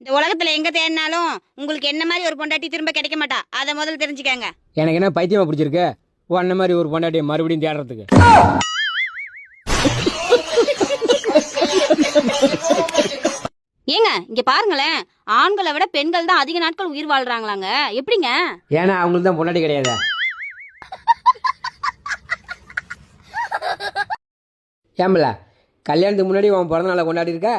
இந்த உலகத்துல எங்க தேடினாலும் உங்களுக்கு என்ன மாதிரி ஒரு பொண்டாட்டி திரும்ப கிடைக்க மாட்டா? அதை முதல்ல தெரிஞ்சுக்கங்க. எனக்கு என்ன பைத்தியமா பிடிச்சிருக்கு? உன்ன மாதிரி ஒரு பொண்டாட்டியை மறுபடியும் தேடுறதுக்கு. ஏங்க இங்க பாருங்களேன். ஆண்களை விட பெண்கள் தான் அதிக நாட்கள் உயிர் வாழ்றாங்களாங்க. எப்படிங்க? ஏன்னா அவங்களுக்கு தான் பொண்டாட்டி கிடையாது. ஏம்பல கல்யாணத்துக்கு முன்னாடி உன் பிறந்த நாளை கொண்டாடி இருக்க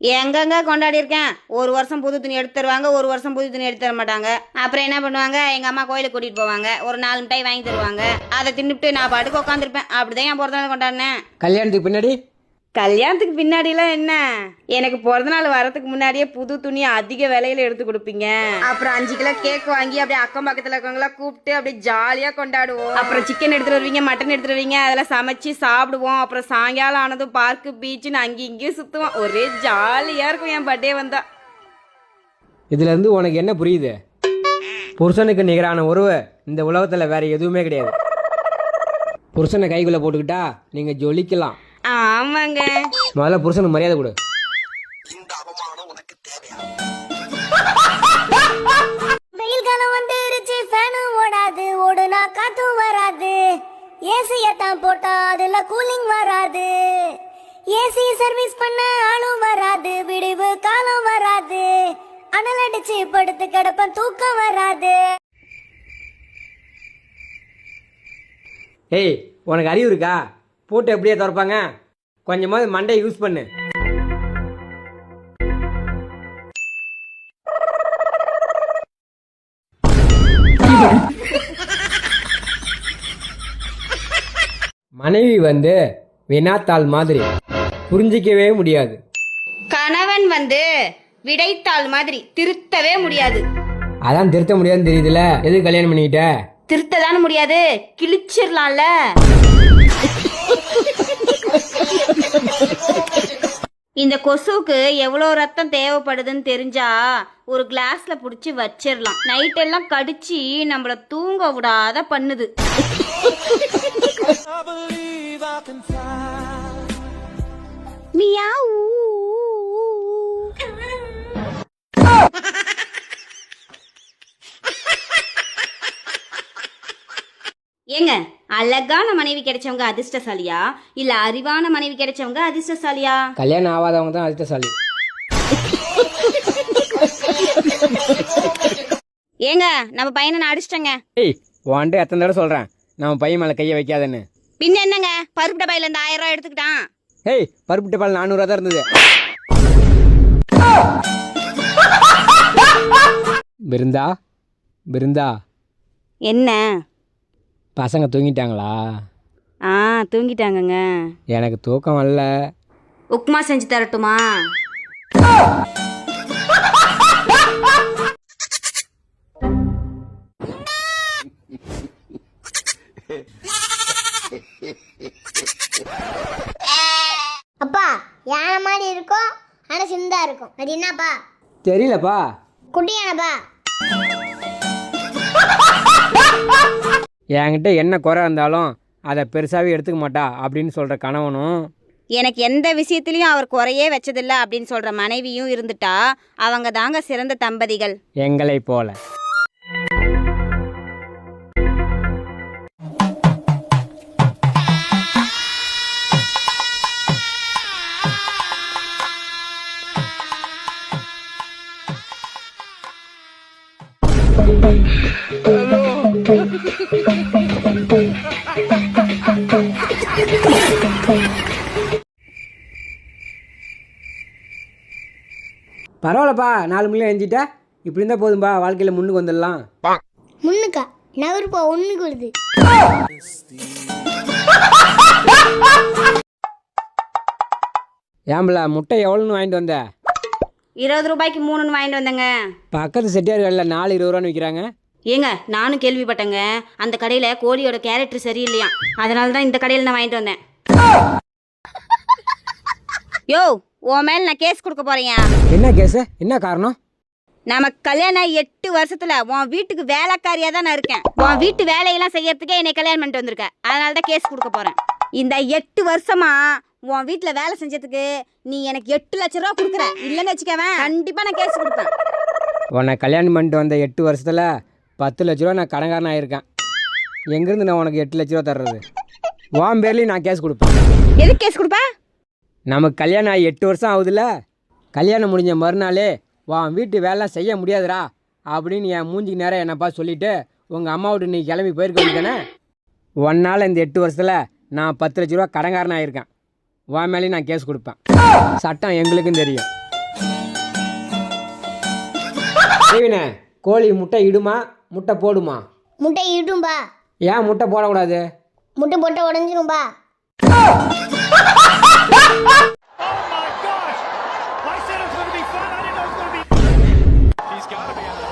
எங்கெங்க கொண்டாடி இருக்கேன்? ஒரு வருஷம் புது துணி எடுத்து தருவாங்க ஒரு வருஷம் புது துணி எடுத்து தர மாட்டாங்க. அப்புறம் என்ன பண்ணுவாங்க? எங்க அம்மா கோயிலுக்கு கூட்டிட்டு போவாங்க. ஒரு நாலு மிட்டாய் வாங்கி தருவாங்க. அதை தின்னுட்டு நான் பாட்டுக்கு உட்காந்துருப்பேன் அப்படிதான் என் பிறந்த கொண்டாடினேன். கல்யாணத்துக்கு பின்னாடி கல்யாணத்துக்கு பின்னாடிலாம் என்ன? எனக்கு பிறந்த நாள் வரதுக்கு முன்னாடியே புது துணி அதிக விலையில எடுத்து கொடுப்பீங்க. அப்புறம் அஞ்சு கிலோ கேக் வாங்கி அப்படியே அக்கம் பக்கத்துல இருக்கவங்களா கூப்பிட்டு அப்படியே ஜாலியா கொண்டாடுவோம். அப்புறம் சிக்கன் எடுத்துட்டு வருவீங்க மட்டன் எடுத்துட்டு வருவீங்க அதெல்லாம் சமைச்சு சாப்பிடுவோம். அப்புறம் சாயங்காலம் ஆனதும் பார்க்கு பீச்சுன்னு அங்கேயும் இங்கேயும் சுத்துவோம். ஒரே ஜாலியா இருக்கும் என் பர்த்டே வந்தா. இதுல இருந்து உனக்கு என்ன புரியுது? புருஷனுக்கு நிகரான உறவு இந்த உலகத்துல வேற எதுவுமே கிடையாது. புருஷனை கைக்குள்ள போட்டுக்கிட்டா நீங்க ஜொலிக்கலாம். ஆமாங்க. முதல்ல புருஷனுக்கு மரியாதை கொடு. வெயில் காலம் வந்துருச்சு ஃபேனும் ஓடாது ஓடுனா காத்தும் வராது. ஏசிய தான் போட்டா அதுல கூலிங் வராது. ஏசி சர்வீஸ் பண்ண ஆளும் வராது விடிவு காலம் வராது. அனல் அடிச்சு படுத்து கிடப்பேன் தூக்கம் வராது. ஏய் உனக்கு அறிவு இருக்கா? பூட்டை எப்படியே திறப்பாங்க? கொஞ்சமாவது மண்டையை யூஸ் பண்ணு. மனைவி வந்து வினாத்தாள் மாதிரி. புரிஞ்சிக்கவே முடியாது. கணவன் வந்து விடைத்தாள் மாதிரி திருத்தவே முடியாது. அதான் திருத்த முடியாதுன்னு தெரியுதுல எது கல்யாணம் பண்ணிக்கிட்ட? திருத்த தானே முடியாது. கிழிச்சிடலாம்ல இந்த கொசுவுக்கு எவ்வளோ ரத்தம் தேவைப்படுதுன்னு தெரிஞ்சா ஒரு கிளாஸ்ல புடிச்சு வச்சிடலாம் நைட் எல்லாம் கடிச்சு நம்மள தூங்க விடாத பண்ணுது. மியாவ். ஏங்க அழகான மனைவி கிடைச்சவங்க அதிர்ஷ்டசாலியா? இல்ல அறிவான மனைவி கிடைச்சவங்க அதிர்ஷ்டசாலியா? கல்யாணம் ஆகாதவங்க தான் அதிர்ஷ்டசாலி. ஏங்க நம்ம பையனை நான் அடிச்சிட்டேங்க. ஏய் உன்ட்டு எத்தனை தடவை சொல்கிறேன் நம்ம பையன் மேலே கையை வைக்காதன்னு. பின்ன என்னங்க? பருப்பு டப்பாயில இருந்து ஆயிரம் ரூபாய் எடுத்துக்கிட்டான். ஏய் பருப்பு டப்பால் நானூறுவா தான் இருந்தது. பிருந்தா பிருந்தா என்ன? பசங்க தூங்கிட்டாங்களா? ஆ தூங்கிட்டாங்கங்க. எனக்கு தூக்கம் வரல. உப்புமா செஞ்சு தரட்டுமா? அப்பா யானை மாதிரி இருக்கும் ஆனா சிந்தா இருக்கும். அது என்னப்பா? தெரியலப்பா. குட்டி யானைப்பா. என்கிட்ட என்ன குறை இருந்தாலும் அதை பெருசாகவே எடுத்துக்க மாட்டா அப்படின்னு சொல்கிற கணவனும் எனக்கு எந்த விஷயத்திலையும் அவர் குறையே வச்சதில்ல அப்படின்னு சொல்ற மனைவியும் இருந்துட்டா அவங்க தாங்க சிறந்த தம்பதிகள். எங்களை போல. பரவாயில்லப்பா நாலு மணில எழுஞ்சிட்டா இப்படி இருந்தால் போதும்பா வாழ்க்கையில் முன்னுக்கு வந்துடலாம். முன்னுக்கா? நகருப்பா ஒண்ணுக்கு வருது. ஏம்பல முட்டை எவ்வளோன்னு வாங்கிட்டு வந்த? இருபது ரூபாய்க்கு மூணுன்னு வாங்கிட்டு வந்தேங்க. பக்கத்து செட்டியார் கடையில் நாலு இருபது ரூபான்னு விற்கிறாங்க ஏங்க நானும் கேள்விப்பட்டேங்க. அந்த கடையில் கோழியோட கேரக்டர் சரியில்லையா அதனால தான் இந்த கடையில் நான் வாங்கிட்டு வந்தேன். யோ உன் மேல நான் கேஸ் கொடுக்க போறேன் என்ன கேஸு? என்ன காரணம்? நமக்கு கல்யாணம் எட்டு வருஷத்துல உன் வீட்டுக்கு வேலைக்காரியா தான் நான் இருக்கேன். உன் வீட்டு வேலையெல்லாம் செய்யறதுக்கே என்னை கல்யாணம் பண்ணிட்டு வந்திருக்க. அதனால தான் கேஸ் கொடுக்க போறேன். இந்த எட்டு வருஷமா உன் வீட்டுல வேலை செஞ்சதுக்கு நீ எனக்கு எட்டு லட்ச ரூபா கொடுக்குற. இல்லைன்னு வச்சுக்கவேன் கண்டிப்பா நான் கேஸ் கொடுப்பேன். உன்னை கல்யாணம் பண்ணிட்டு வந்த எட்டு வருஷத்தில் பத்து லட்ச ரூபா நான் கடன்காரன் ஆயிருக்கேன். எங்கேருந்து நான் உனக்கு எட்டு லட்ச ரூபா தர்றது? உன் பேர்லேயும் நான் கேஸ் கொடுப்பேன். எதுக்கு கேஸ் கொடுப்ப? நமக்கு கல்யாணம் ஆகி எட்டு வருஷம் ஆகுதுல்ல? கல்யாணம் முடிஞ்ச மறுநாளே உன் வீட்டு வேலைலாம் செய்ய முடியாதுடா அப்படின்னு என் மூஞ்சிக்கு நேரம் என்னப்பா சொல்லிவிட்டு உங்கள் அம்மா விட்டு நீ கிளம்பி போயிருக்க வேண்டியதானே? ஒன்னால் இந்த எட்டு வருஷத்தில் நான் பத்து லட்ச ரூபா கடன்காரன் ஆயிருக்கேன். உன் மேலேயும் நான் கேஸ் கொடுப்பேன். சட்டம் எங்களுக்கும் தெரியும். தேவினே கோழி முட்டை இடுமா? முட்டை போடுமா? முட்டை இடும்பா. ஏன் முட்டை போடக்கூடாது? முட்டை போட்ட உடஞ்சிரும்பா. Oh I said it was going to be fun. I didn't know it was going to be. He's got to be on the